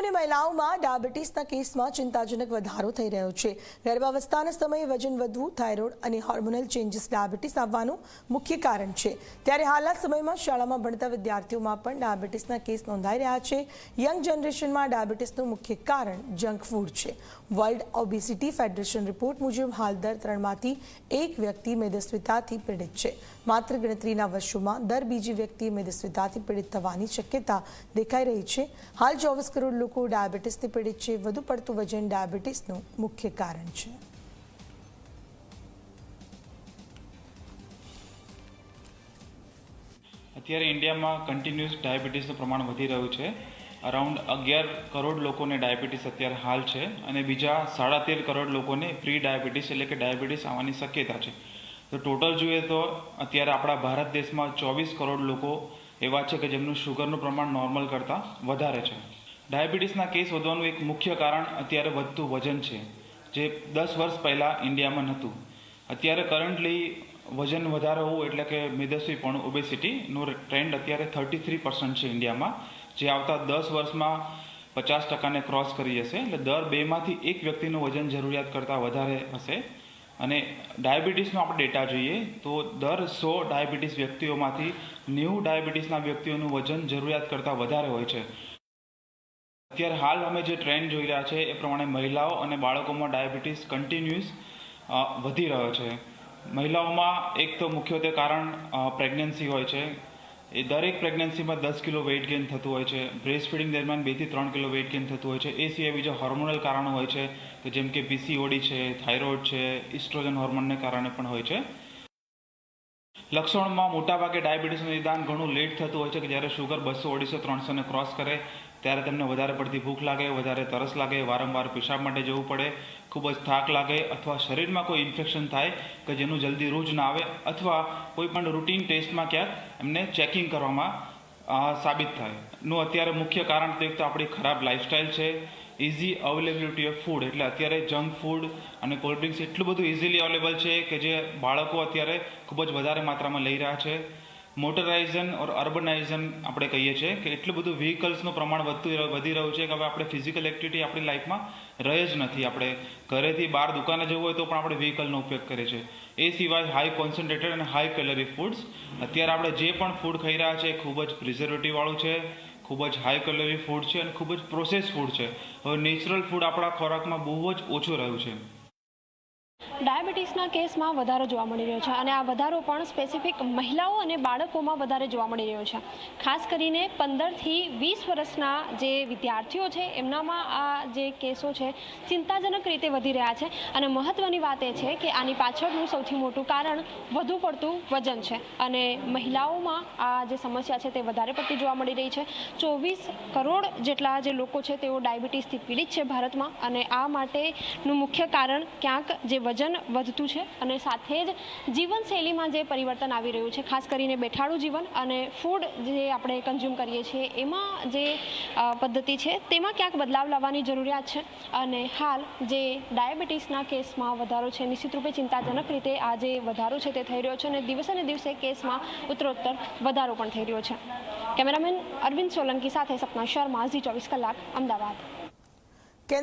અને મહિલાઓમાં ડાયાબિટીસના કેસમાં ચિંતાજનક વધારો થઈ રહ્યો છે. ગર્ભાવસ્થાના સમયે વજન વધવું, થાઇરોઇડ અને હોર્મોનલ ચેન્જીસ ડાયાબિટીસ આવવાનું મુખ્ય કારણ છે. ત્યારે હાલના સમયમાં શાળામાં ભણતા વિદ્યાર્થીઓમાં પણ ડાયાબિટીસના કેસ નોંધાઈ રહ્યા છે. યંગ જનરેશનમાં ડાયાબિટીસનું મુખ્ય કારણ જંક ફૂડ છે. વર્લ્ડ ઓબિસિટી ફેડરેશન રિપોર્ટ મુજબ હાલ દર ત્રણમાંથી એક વ્યક્તિ મેદસ્વિતાથી પીડિત છે. માત્ર ગણતરીના વર્ષોમાં દર બીજી વ્યક્તિ મેદસ્વિતાથી પીડિત થવાની શક્યતા દેખાઈ રહી છે. હાલ ચોવીસ કરોડ લોકો ડાયાબિટીસથી પીડિત છે, વધુ પડતું વજન ડાયાબિટીસનું મુખ્ય કારણ છે. અત્યારે ઇન્ડિયામાં કન્ટિન્યુઅસ ડાયાબિટીસનું પ્રમાણ વધી રહ્યું છે. અરાઉન્ડ અગિયાર કરોડ લોકોને ડાયાબિટીસ અત્યારે હાલ છે અને બીજા સાડા તેર કરોડ લોકોને પ્રી ડાયાબિટીસ એટલે કે ડાયાબિટીસ આવવાની શક્યતા છે. તો ટોટલ જોઈએ તો અત્યારે આપણા ભારત દેશમાં ચોવીસ કરોડ લોકો એવા છે કે જેમનું શુગરનું પ્રમાણ નોર્મલ કરતાં વધારે છે. ડાયાબિટીસના કેસ વધવાનું એક મુખ્ય કારણ અત્યારે વધતું વજન છે, જે દસ વર્ષ પહેલાં ઇન્ડિયામાં નહોતું. અત્યારે કરન્ટલી વજન વધારે હોવું એટલે કે મેદસ્વીપણું ઓબેસિટીનો ટ્રેન્ડ અત્યારે થર્ટી થ્રી પર્સન્ટ છે ઇન્ડિયામાં, જે આવતા દસ વર્ષમાં પચાસ ટકાને ક્રોસ કરી જશે. એટલે દર બેમાંથી એક વ્યક્તિનું વજન જરૂરિયાત કરતાં વધારે હશે. અને ડાયાબિટીસનો આપણે ડેટા જોઈએ, તો દર સો ડાયાબિટીસ વ્યક્તિઓમાંથી નેવું ડાયાબિટીસના વ્યક્તિઓનું વજન જરૂરિયાત કરતાં વધારે હોય છે. અત્યારે હાલ અમે જે ટ્રેન્ડ જોઈ રહ્યા છે, એ પ્રમાણે મહિલાઓ અને બાળકોમાં ડાયાબિટીસ કન્ટિન્યુઅસ વધી રહ્યો છે. મહિલાઓમાં એક તો મુખ્યત્વે કારણ પ્રેગ્નન્સી હોય છે. એ દરેક પ્રેગ્નન્સીમાં દસ કિલો વેઇટ ગેઇન થતું હોય છે. બ્રેસ્ટ ફીડિંગ દરમિયાન બેથી ત્રણ કિલો વેઇટ ગેઇન થતું હોય છે. એ સિવાય બીજા હોર્મોનલ કારણો હોય છે કે જેમ કે પીસીઓડી છે થાઇરોઇડ છે ઇસ્ટ્રોજન હોર્મોનને કારણે પણ હોય છે. લક્ષણમાં મોટાભાગે ડાયાબિટીસનું નિદાન ઘણું લેટ થતું હોય છે કે જ્યારે શુગર બસો, અઢીસો, ત્રણસોને ક્રોસ કરે. ત્યારે તેમને વધારે પડતી ભૂખ લાગે, વધારે તરસ લાગે, વારંવાર પેશાબ માટે જવું પડે, ખૂબ જ થાક લાગે અથવા શરીરમાં કોઈ ઇન્ફેક્શન થાય કે જેનું જલ્દી રોજ ના આવે અથવા કોઈ પણ રૂટીન ટેસ્ટમાં ક્યાંક એમને ચેકિંગ કરવામાં સાબિત થાય. નું અત્યારે મુખ્ય કારણ તો એક તો આપણી ખરાબ લાઇફસ્ટાઇલ છે ઇઝી અવેલેબિલિટી ઓફ ફૂડ એટલે અત્યારે જંક ફૂડ અને કોલ્ડ ડ્રિંક્સ એટલું બધું ઇઝીલી અવેલેબલ છે કે જે બાળકો અત્યારે ખૂબ જ વધારે માત્રામાં લઈ રહ્યા છે. મોટરાઇઝન ઓર અર્બનાઇઝન આપણે કહીએ છીએ કે એટલું બધું વ્હીકલ્સનું પ્રમાણ વધતું વધી રહ્યું છે કે હવે આપણે ફિઝિકલ એક્ટિવિટી આપણી લાઈફમાં રહે જ નથી. આપણે ઘરેથી બહાર દુકાને જવું હોય તો પણ આપણે વ્હીકલનો ઉપયોગ કરીએ છીએ. એ સિવાય હાઈ કોન્સન્ટ્રેટેડ અને હાઈ કેલરી ફૂડ્સ અત્યારે આપણે જે પણ ફૂડ ખાઈ રહ્યા છે ખૂબ જ પ્રિઝર્વેટિવવાળું છે, ખૂબ જ હાઈ કેલરી ફૂડ છે અને ખૂબ જ પ્રોસેસ ફૂડ છે. હવે નેચરલ ફૂડ આપણા ખોરાકમાં બહુ જ ઓછું રહ્યું છે. ડાયાબિટીસના કેસમાં વધારો જોવા મળી રહ્યો છે અને આ વધારો પણ સ્પેસિફિક મહિલાઓ અને બાળકોમાં વધારે જોવા મળી રહ્યો છે. ખાસ કરીને પંદરથી વીસ વર્ષના જે વિદ્યાર્થીઓ છે, એમનામાં આ જે કેસો છે, ચિંતાજનક રીતે વધી રહ્યા છે અને મહત્ત્વની વાત એ છે કે આની પાછળનું સૌથી મોટું કારણ વધુ પડતું વજન છે અને મહિલાઓમાં આ જે સમસ્યા છે તે વધારે પડતી જોવા મળી રહી છે. ચોવીસ કરોડ જેટલા જે લોકો છે તેઓ ડાયાબિટીસથી પીડિત છે ભારતમાં અને આ માટેનું મુખ્ય કારણ ક્યાંક જે વજન વધતું છે અને સાથે જ જીવનશૈલીમાં જે પરિવર્તન આવી રહ્યું છે, ખાસ કરીને બેઠાડું જીવન અને ફૂડ જે આપણે કન્ઝ્યુમ કરીએ છીએ, એમાં જે પદ્ધતિ છે, તેમાં ક્યાંક બદલાવ લાવવાની જરૂરિયાત છે. અને હાલ જે ડાયાબિટીસના કેસમાં વધારો છે, નિશ્ચિત રૂપે ચિંતાજનક રીતે આ જે વધારો છે તે થઈ રહ્યો છે અને દિવસે ને દિવસે કેસમાં ઉત્તરોત્તર વધારો પણ થઈ રહ્યો છે. કેમેરામેન અરવિંદ સોલંકી સાથે સપના શર્મા, ઝી ચોવીસ કલાક, અમદાવાદ.